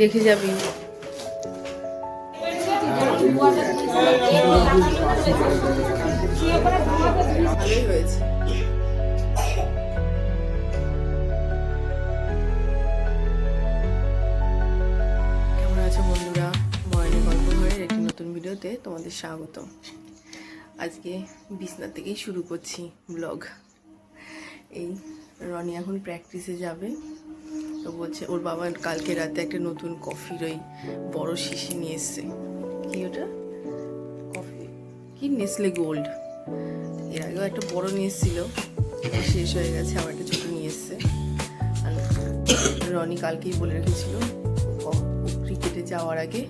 দেখে যাবি। হয়েছে কেমন আছো বন্ধুরা? ময়নে গল্প ঘরের একটি নতুন ভিডিওতে তোমাদের স্বাগত। আজকে বিছনা থেকেই শুরু করছি ব্লগ। এই রনি এখন প্র্যাকটিসে যাবে। তো বলছে, ওর বাবা কালকে রাতে একটা নতুন কফির ওই বড় শিশি নিয়ে এসছে। কি ওটা? কফি? কি নেসলে গোল্ড? এর আগেও একটা বড় নিয়ে এসেছিল শেষ হয়ে গেছে, আবার একটা ছোটো নিয়ে এসছে। রনি কালকেই বলে রেখেছিল ক্রিকেটে যাওয়ার আগে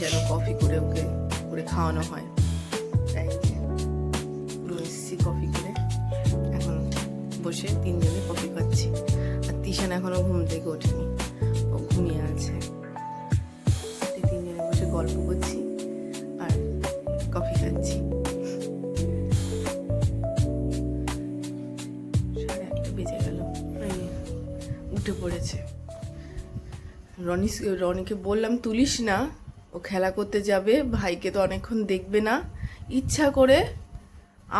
যেন কফি করে ওকে, করে খাওয়ানো হয়। তাই এসেছি কফি করে, এখন বসে তিনজনে কফি খাচ্ছি। তিশান এখনও ঘুম থেকে ওঠেনি। ও ঘুমিয়ে আছে। তিনজনে বসে গল্প করছি আর কফি খাচ্ছি। বেজে গেল। উঠে পড়েছে। রনি, রনিকে বললাম, তুলিস না, ও খেলা করতে যাবে, ভাইকে তো অনেকক্ষণ দেখবে না। ইচ্ছা করে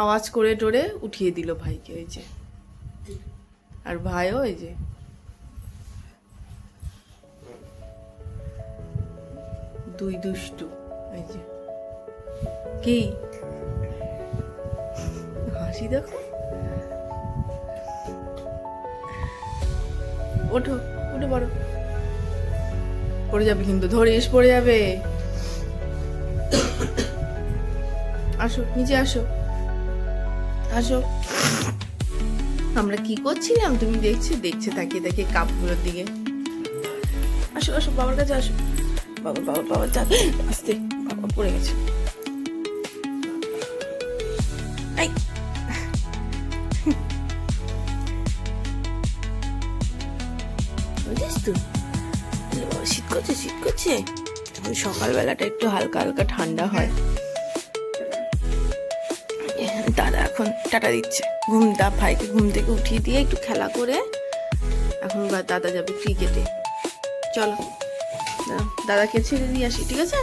আওয়াজ করে টোরে উঠিয়ে দিল ভাইকে, ওই যে। আর ভাইও ওই যে দুই দুষ্টু। এই যে। কি? হাসি দেখো। ওঠো উঠে পড়ো পড়ে যাবে কিন্তু ধরিস পড়ে যাবে। আসো নিচে আসো। আসো। আমরা কি করছিলাম? তুমি দেখছি দেখছে তাকিয়ে তাকিয়ে কাপগুলোর দিকে। আসো আসো বাবার কাছে আসো। বাবা বাবা বাবা, যা, আস্তে, বাবা, পড়ে গেছে। শীত করছে শীত করছে? সকালবেলাটা একটু হালকা হালকা ঠান্ডা হয়। দাদা এখন টাটা দিচ্ছে। ঘুম দা ভাইকে ঘুম থেকে উঠিয়ে দিয়ে একটু খেলা করে এখন দাদা যাবে ক্রিকেটে চলো। দাদাকে ছেড়ে দিয়ে আসি, ঠিক আছে?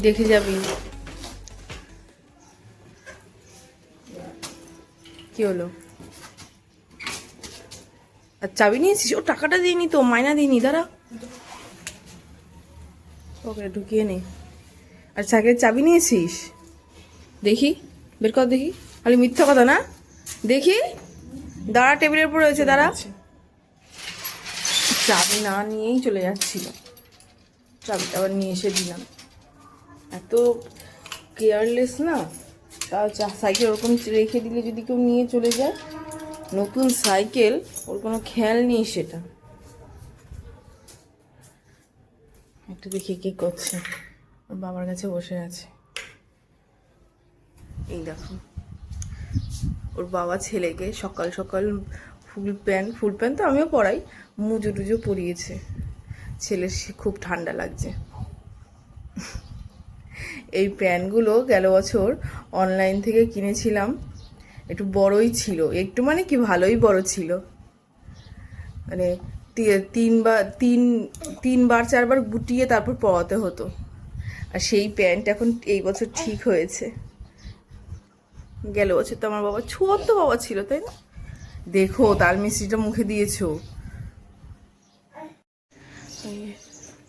দেখে যাবি। কি হলো? আর চাবি নিয়েছিস? ও টাকাটা দিইনি তো, মাইনা দিইনি, দাঁড়া। ওকে, ঢুকিয়ে নে। আর সাইকেলের চাবি নিয়েছিস? দেখি, বের কর দেখি। খালি মিথ্যা কথা না? দেখি। দাঁড়া, টেবিলের উপর রয়েছে, দাঁড়া। চাবি না নিয়েই চলে যাচ্ছিল। চাবিটা আবার নিয়ে এসে দিলাম। এত কেয়ারলেস না? চা- সাইকেল ওরকম রেখে দিলে যদি কেউ নিয়ে চলে যায়, নতুন সাইকেল, ওর কোনো খেয়াল নেই সেটা। একটু দেখি কি করছে। ওর বাবার কাছে বসে আছে। এই দেখো, ওর বাবা ছেলেকে সকাল সকাল ফুল প্যান্ট ফুল প্যান্ট তো আমিও পরাই। মুজো টুজো পরিয়েছে। ছেলের খুব ঠান্ডা লাগছে। এই প্যান্টগুলো গেল বছর অনলাইন থেকে কিনেছিলাম। একটু বড়ই ছিল। একটু মানে কি ভালোই বড় ছিল। মানে তিনবার তিন, তিনবার, চারবার গুটিয়ে তারপর পরাতে হতো। আর সেই প্যান্ট এখন এই বছর ঠিক হয়েছে। গেল বছর তো আমার বাবা, ছোট্ট বাবা ছিল, তাই না? দেখো, তাল মিষ্টিটা মুখে দিয়েছ।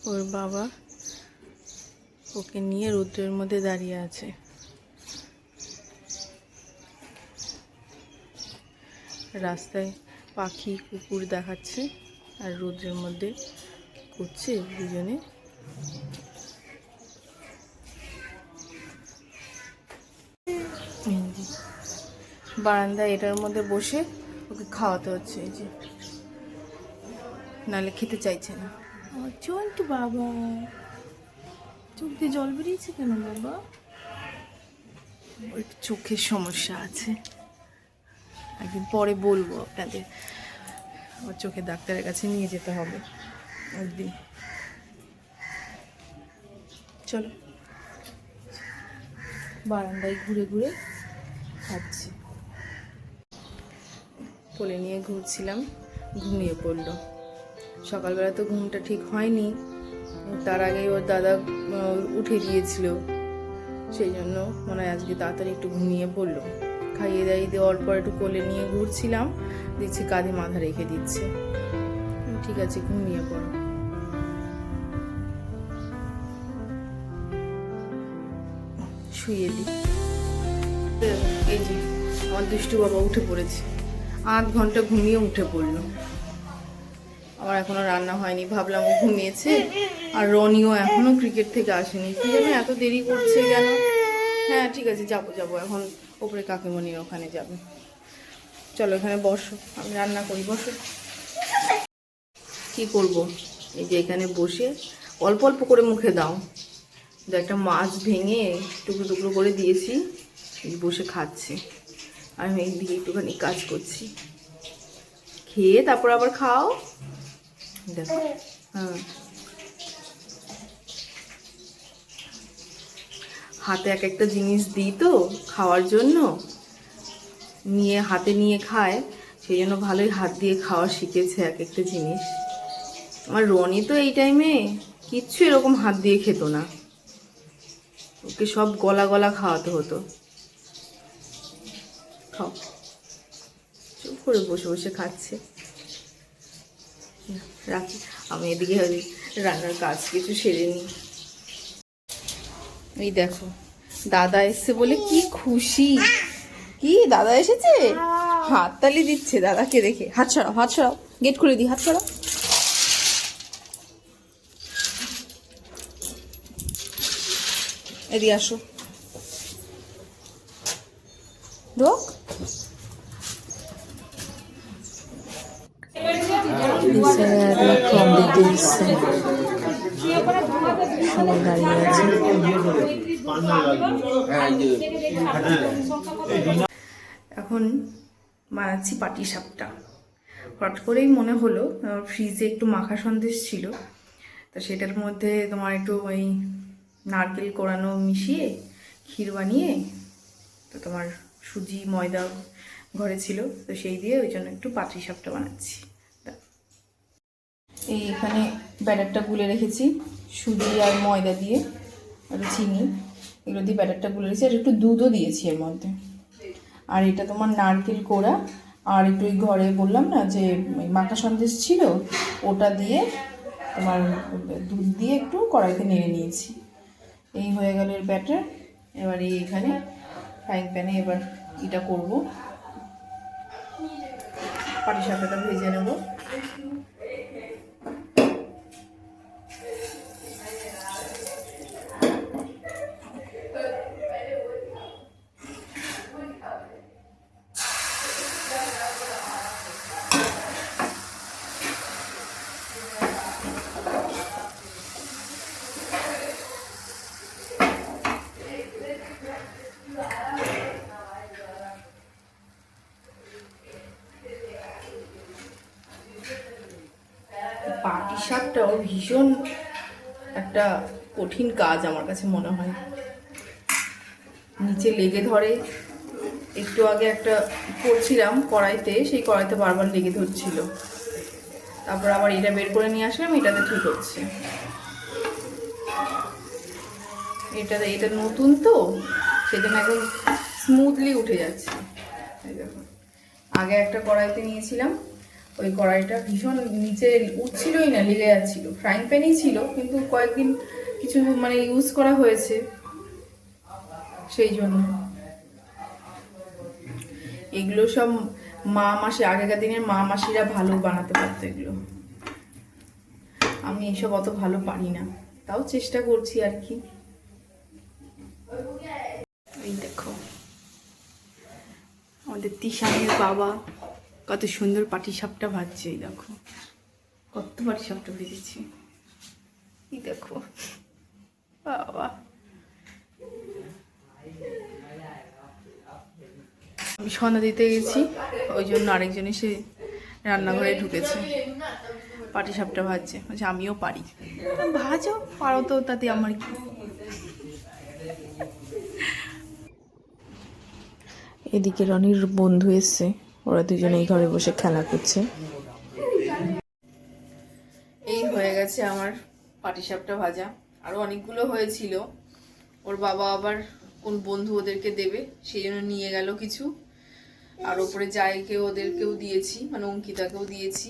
ওর বাবা ওকে নিয়ে রুদ্রের মধ্যে দাঁড়িয়ে আছে। রাস্তায় পাখি, কুকুর দেখাচ্ছে আর রুদ্রের মধ্যে করছে দুজনে। বারান্দায় এটার মধ্যে বসে ওকে খাওয়াতে হচ্ছে এই যে। নাহলে খেতে চাইছে না। আমার চন্টু বাবা। চোখ দিয়ে জল বেরিয়েছে কেন বাবা? ওর একটু চোখের সমস্যা আছে। একদিন পরে বলব আপনাদের। আমার চোখের ডাক্তারের কাছে নিয়ে যেতে হবে। একদিন। চলো। বারান্দায় ঘুরে ঘুরে খাচ্ছি। কোলে নিয়ে ঘুরছিলাম, ঘুমিয়ে পড়ল। সকালবেলা তো ঘুমটা ঠিক হয়নি, তার আগেই ওর দাদা উঠে গিয়েছিল। সেই জন্য মনে হয় আজকে তাড়াতাড়ি একটু ঘুমিয়ে পড়ল। খাইয়ে দাইয়ে দেওয়ার পর একটু কোলে নিয়ে ঘুরছিলাম দিচ্ছি কাঁধে মাথা রেখে দিচ্ছে। ঠিক আছে, ঘুমিয়ে পড়ো। শুয়ে দিই এই যে, আমার দুষ্টু বাবা উঠে পড়েছে। আধ ঘণ্টা ঘুমিয়ে উঠে পড়ল। আমার এখনও রান্না হয়নি, ভাবলাম ও ঘুমিয়েছে আর রনিও এখনও ক্রিকেট থেকে আসেনি। কি এত দেরি করছে কেন? হ্যাঁ ঠিক আছে, যাব যাব। এখন ওপরে কাকিমণির ওখানে যাবে। চলো এখানে বসো, আমি রান্না করি, বসো। কি করব? এই যে এখানে বসে অল্প অল্প করে মুখে দাও। একটা মাছ ভেঙে টুকরো টুকরো করে দিয়েছি, বসে খাচ্ছে। আমি এইদিকে একটুখানি কাজ করছি। খেয়ে তারপর আবার খাও। দেখো হ্যাঁ হাতে এক একটা জিনিস দিই তো খাওয়ার জন্য। নিয়ে, হাতে নিয়ে খায়। সেই জন্য ভালোই হাত দিয়ে খাওয়া শিখেছে এক একটা জিনিস। আমার রনি তো এই টাইমে কিচ্ছু এরকম হাত দিয়ে খেত না। ওকে সব গলা গলা খাওয়াতে হতো। খাও। চুপ করে বসে বসে খাচ্ছে। রাখি, আমি এদিকে রান্নার কাজ কিছু সেরে নিই। এই দেখো, দাদা এসছে বলে কি খুশি। কি, দাদা এসেছে? হাততালি দিচ্ছে দাদাকে দেখে। হাত ছড়াও হাত ছড়াও গেট খুলে দিই, হাত ছড়াও এদিকে আসো। ঢোক দাঁড়িয়ে আছে এখন বানাচ্ছি পাটি সাপটা হঠাৎ করেই মনে হলো ফ্রিজে একটু মাখা সন্দেশ ছিল, তো সেটার মধ্যে তোমার একটু ওই নারকেল কোড়ানো মিশিয়ে, ক্ষীর বানিয়ে, তো তোমার সুজি, ময়দা ঘরে ছিল, তো সেই দিয়ে ওই জন্য একটু পাটি সাপটা বানাচ্ছি। এই এখানে ব্যাটারটা গুলে রেখেছি, সুজি আর ময়দা দিয়ে, আর চিনি, এগুলো দিয়ে ব্যাটারটা গুলে রেখেছি, আর একটু দুধও দিয়েছি এর মধ্যে। আর এটা তোমার নারকেল কোড়া, আর একটু ওই ঘরে বললাম না যে মাখা সন্দেশ ছিল, ওটা দিয়ে তোমার দুধ দিয়ে একটু কড়াইতে নেড়ে নিয়েছি। এই হয়ে গেল এর ব্যাটার। এবার এই এখানে ফ্রাইং প্যানে এবার এটা করব। পাটি সাপটাটা ভেজে নেব পাটি শাকটাও ভীষণ একটা কঠিন কাজ আমার কাছে মনে হয়। নিচে লেগে ধরে, একটু আগে একটা করছিলাম কড়াইতে, সেই কড়াইতে বারবার লেগে ধরছিল। তারপর আবার এটা বের করে নিয়ে আসলাম, এটাতে ঠিক হচ্ছে। এটা এটা নতুন তো, সেজন্য একদম স্মুথলি উঠে যাচ্ছে। আগে একটা কড়াইতে নিয়েছিলাম ওই কড়াইটা ভীষণ নিচে উঠছিলই না লেগে যাচ্ছিল। ফ্রাইং প্যানই ছিল, কিন্তু কয়েকদিন কিছু মানে ইউজ করা হয়েছে। সেই জন্য। এগুলো সব মা মাসি, আগেকার দিনের মা মাসিরা ভালো বানাতে পারতো এগুলো। আমি এসব অত ভালো পারি না। তাও চেষ্টা করছি আর কি। এই দেখো। আমাদের তিশানের বাবা কত সুন্দর পাটি সাপটা ভাজছে, এই দেখো। কত পাটি সাপটা ভেজেছি। এই দেখো। বাবা। আমি সন্ধ্যা দিতে গেছি, ওই জন্য আরেকজন এসে রান্নাঘরে ঢুকেছে। পাটি সাপটা ভাজছে। বলছে, আমিও পারি। ভাজো, পারো তো, তাতে আমার কি? এদিকে রনির বন্ধু এসছে। ওরা দুজনে এই ঘরে বসে খেলা করছে। এই হয়ে গেছে আমার পাটিসাপটা ভাজা। আরও অনেকগুলো হয়েছিল। ওর বাবা আবার কোন বন্ধু ওদেরকে দেবে, সেই জন্য নিয়ে গেল কিছু। আর ওপরে জায়কে ওদেরকেও দিয়েছি মানে অঙ্কিতাকেও দিয়েছি।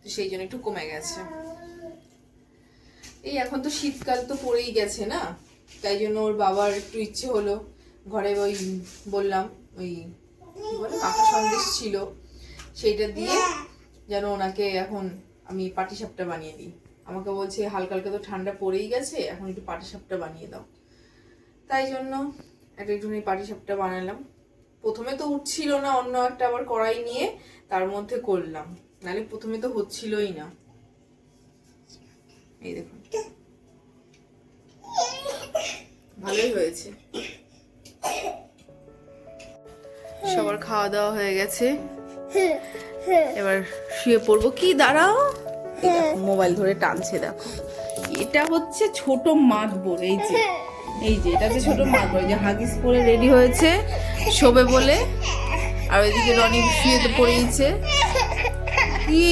তো সেই জন্য একটু কমে গেছে। এই এখন তো শীতকাল তো পড়েই গেছে না? তাই জন্য ওর বাবার একটু ইচ্ছে হলো। ঘরে ওই বললাম, ওই কি বলে কাঁচা সন্দেশ ছিল। সেইটা দিয়ে যেন ওনাকে এখন আমি পাটিসাপটা বানিয়ে দিই। আমাকে বলছে হালকা হালকা তো ঠান্ডা পড়েই গেছে, এখন একটু পাটিসাপটা বানিয়ে দাও। তাই জন্য একটা একটুখানি পাটিসাপটা বানালাম। প্রথমে তো উঠছিল না, অন্য একটা আবার কড়াই নিয়ে তার মধ্যে করলাম। নাহলে প্রথমে তো হচ্ছিলই না। এই দেখুন। ভালোই হয়েছে। সবার খাওয়া দাওয়া হয়ে গেছে এবার শুয়ে পড়ব। কি দাঁড়াও। মোবাইল ধরে টানছে দেখো। এটা হচ্ছে ছোট মাতবর এই যে। এই যে এটা হচ্ছে ছোট মাতবর যে হাগিস পরে রেডি হয়েছে শোবে বলে। আর ওইদিকে রনি শুয়ে তো পড়েইছে। কি?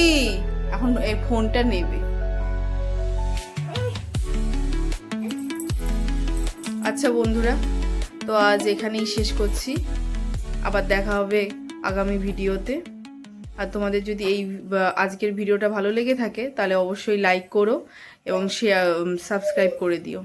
এখন এই ফোনটা নেবে। আচ্ছা বন্ধুরা তো আজ এখানেই শেষ করছি। আবার দেখা হবে আগামী ভিডিওতে। আর তোমাদের যদি এই আজকের ভিডিওটা ভালো লেগে থাকে, তাহলে অবশ্যই লাইক করো এবং শেয়ার সাবস্ক্রাইব করে দিও।